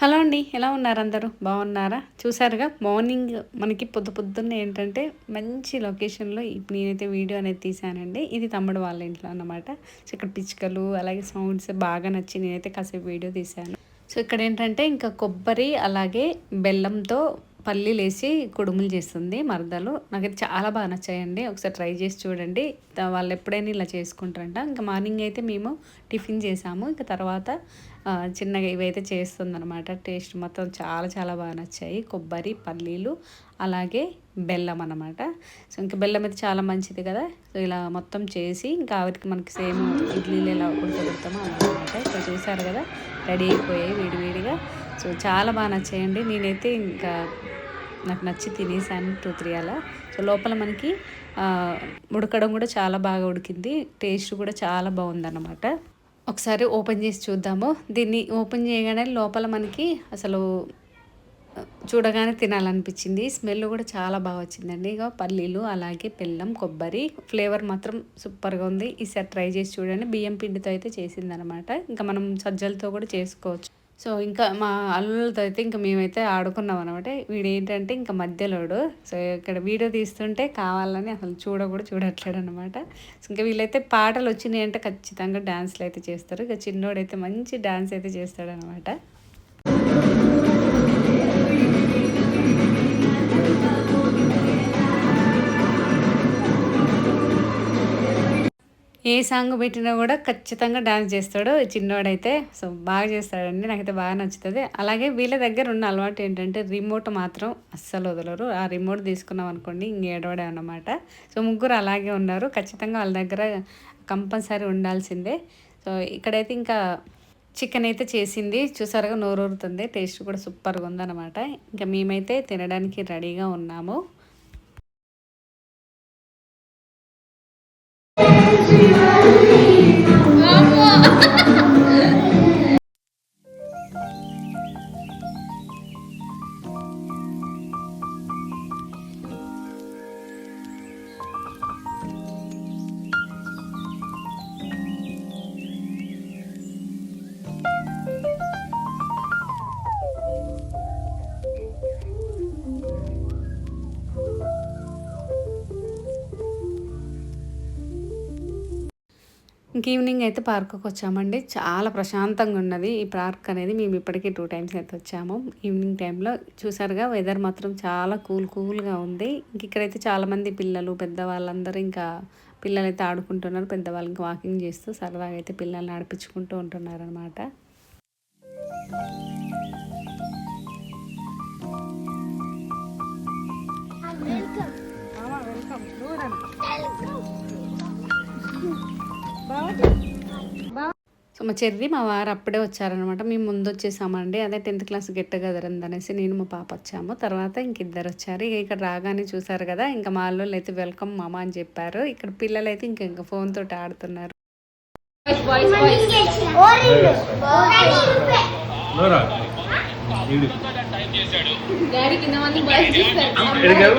Hello అండి ఎలా ఉన్నారు అందరూ? బాగున్నారా? చూసారుగా మార్నింగ్ మనకి పొద్దు పొద్దున్న ఏంటంటే మంచి లొకేషన్లో ఇప్పుడు నేనైతే వీడియో అనేది తీసానండి ఇది తమ్ముడు వాళ్ళ ఇంట్లో అన్నమాట. సో ఇక్కడ పిచ్చుకలు అలాగే సౌండ్స్ బాగా నచ్చి నేనైతే కాసేపు వీడియో తీశాను. సో ఇక్కడ ఏంటంటే ఇంకా కొబ్బరి అలాగే బెల్లంతో పల్లీలు వేసి కుడుములు చేస్తుంది మరదలు. నాకైతే చాలా బాగా నచ్చాయండి. ఒకసారి ట్రై చేసి చూడండి. వాళ్ళు ఎప్పుడైనా ఇలా చేసుకుంటారంట. ఇంకా మార్నింగ్ అయితే మేము టిఫిన్ చేసాము. ఇంకా తర్వాత చిన్నగా ఇవైతే చేస్తుందన్నమాట. టేస్ట్ మొత్తం చాలా చాలా బాగా నచ్చాయి. కొబ్బరి పల్లీలు అలాగే బెల్లం అనమాట సో ఇంకా బెల్లం అయితే చాలా మంచిది కదా. సో ఇలా మొత్తం చేసి ఇంకా ఆవిడకి మనకి సేమ్ ఇడ్లీలు ఎలా ఉడకబెడతామో అనమాట ఇక్కడ చూసారు కదా రెడీ అయిపోయాయి వేడివేడిగా సో చాలా బాగా నచ్చాయండి. నేనైతే ఇంకా నాకు నచ్చి తినేసాను టూ త్రీ అలా. సో లోపల మనకి ఉడకడం కూడా చాలా బాగా ఉడికింది. టేస్ట్ కూడా చాలా బాగుందన్నమాట. ఒకసారి ఓపెన్ చేసి చూద్దాము. దీన్ని ఓపెన్ చేయగానే లోపల మనకి అసలు చూడగానే తినాలనిపించింది. స్మెల్ కూడా చాలా బాగా వచ్చిందండి. ఇక పల్లీలు అలాగే బెల్లం కొబ్బరి ఫ్లేవర్ మాత్రం సూపర్గా ఉంది. ఈసారి ట్రై చేసి చూడండి. బియ్యం పిండితో అయితే చేసిందనమాట. ఇంకా మనం సజ్జలతో కూడా చేసుకోవచ్చు. సో ఇంకా మా అల్లులతో అయితే ఇంకా మేమైతే ఆడుకున్నాం అనమాట వీడు ఏంటంటే ఇంకా మధ్యలోడు. సో ఇక్కడ వీడియో తీస్తుంటే కావాలని అసలు చూడకూడదు చూడట్లేడు అనమాట సో ఇంకా వీళ్ళైతే పాటలు వచ్చినాయి అంటే ఖచ్చితంగా డ్యాన్స్లు అయితే చేస్తారు. ఇక చిన్నోడైతే మంచి డ్యాన్స్ అయితే చేస్తాడనమాట ఏ సాంగ్ పెట్టినా కూడా ఖచ్చితంగా డాన్స్ చేస్తాడు. చిన్నోడైతే సో బాగా చేస్తాడండి. నాకైతే బాగా నచ్చుతుంది. అలాగే వీళ్ళ దగ్గర ఉన్న అలవాటు ఏంటంటే రిమోట్ మాత్రం అస్సలు వదలరు. ఆ రిమోట్ తీసుకున్నాం అనుకోండి ఇంక అనమాట సో ముగ్గురు అలాగే ఉన్నారు. ఖచ్చితంగా వాళ్ళ దగ్గర కంపల్సరీ ఉండాల్సిందే. సో ఇక్కడైతే ఇంకా చికెన్ అయితే చేసింది. చూసారుగా నోరూరుతుంది. టేస్ట్ కూడా సూపర్గా ఉందన్నమాట. ఇంకా మేమైతే తినడానికి రెడీగా ఉన్నాము. ఇంక ఈవినింగ్ అయితే పార్క్కి వచ్చామండి. చాలా ప్రశాంతంగా ఉన్నది. ఈ పార్క్ అనేది మేము ఇప్పటికీ టూ టైమ్స్ అయితే వచ్చాము. ఈవినింగ్ టైంలో చూసారుగా వెదర్ మాత్రం చాలా కూల్ కూల్గా ఉంది. ఇంక ఇక్కడైతే చాలామంది పిల్లలు పెద్దవాళ్ళందరూ ఇంకా పిల్లలు అయితే ఆడుకుంటున్నారు. పెద్దవాళ్ళు ఇంకా వాకింగ్ చేస్తూ సరదాగా అయితే పిల్లల్ని ఆడిపించుకుంటూ ఉంటున్నారు సో మా చెర్రి మా వారు అప్పుడే వచ్చారనమాట మేము ముందు వచ్చేసామండి అదే టెన్త్ క్లాస్ గెట్ గదరంది అనేసి నేను మా పాప వచ్చాము. తర్వాత ఇంక ఇద్దరు వచ్చారు. ఇక ఇక్కడ రాగానే చూసారు కదా ఇంకా మా అల్లుళ్ళు అయితే వెల్కమ్ మామ అని చెప్పారు. ఇక్కడ పిల్లలు అయితే ఇంకా ఇంకా ఫోన్ తోటి ఆడుతున్నారు. డాడీ కింద మంది బాయ్స్ చూస్తారు ఎడిగారు